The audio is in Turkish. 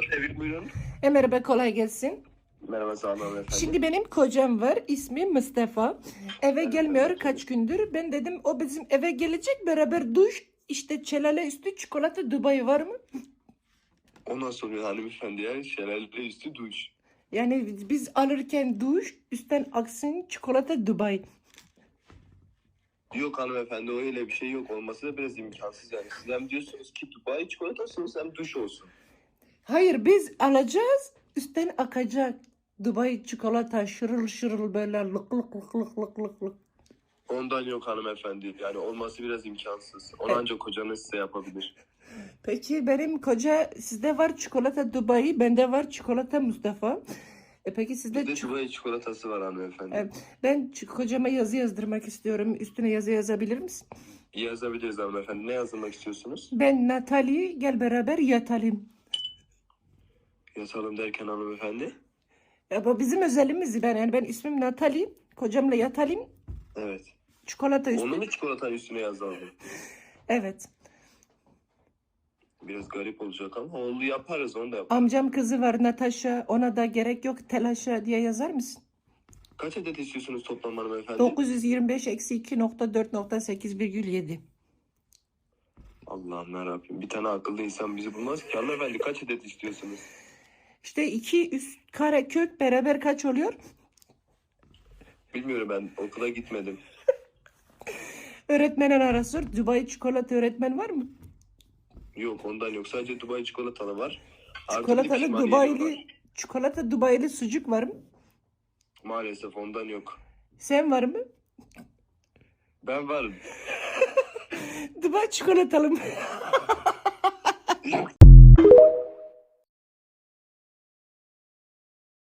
Tevfik buyurun. E, merhaba kolay gelsin. Merhaba sağ olun efendim. Şimdi benim kocam var. ismi Mustafa. Eve gelmiyor kaç gündür. Ben dedim o bizim eve gelecek beraber duş. işte çelale üstü çikolata Dubai var mı? O nasıl oluyor hanımefendi ya? Şelale üstü duş. Yani biz alırken duş üstten aksın çikolata Dubai. Yok hanımefendi öyle bir şey yok. Olması da biraz imkansız yani. Siz hem diyorsunuz ki Dubai çikolatasınız hem duş olsun. Hayır biz alacağız üstten akacak. Dubai çikolata şırıl şırıl böyle lık lık lık lık lık lık lık. Ondan yok hanımefendi. Yani olması biraz imkansız. Onu Evet. ancak kocanız size yapabilir. Peki benim koca sizde var çikolata Dubai bende var çikolata Mustafa. E peki sizde Bizde Dubai çikolatası var hanımefendi. Evet. Ben kocama yazı yazdırmak istiyorum. Üstüne yazı yazabilir misin? Yazabiliriz hanımefendi. Ne yazılmak istiyorsunuz? Ben Natali gel beraber yatalım. Yatalım derken hanımefendi. Ya bu bizim özelimiz ben yani ben ismim Natali. Kocamla yatalım. Evet. Çikolata üstü. Onu mu çikolatanın üstüne yazalım? Evet. Biraz garip olacak ama oldu yaparız onu da yaparız. Amcam kızı var Natasha. Ona da gerek yok telaşa diye yazar mısın? Kaç adet istiyorsunuz toplam hanımefendi? 925 eksi 2.4.8 virgül 7. Allah'ım yarabbim. Bir tane akıllı insan bizi bulmaz ki. Hanımefendi kaç adet istiyorsunuz? İşte iki üst kare kök beraber kaç oluyor? Bilmiyorum ben okula gitmedim. Öğretmenen arası Dubai çikolata öğretmen var mı? Yok ondan yok. Sadece Dubai çikolatalı var. Çikolatalı Dubai'li çikolata Dubai'li sucuk var mı? Maalesef ondan yok. Sen var mı? Ben varım. Dubai çikolatalı mı?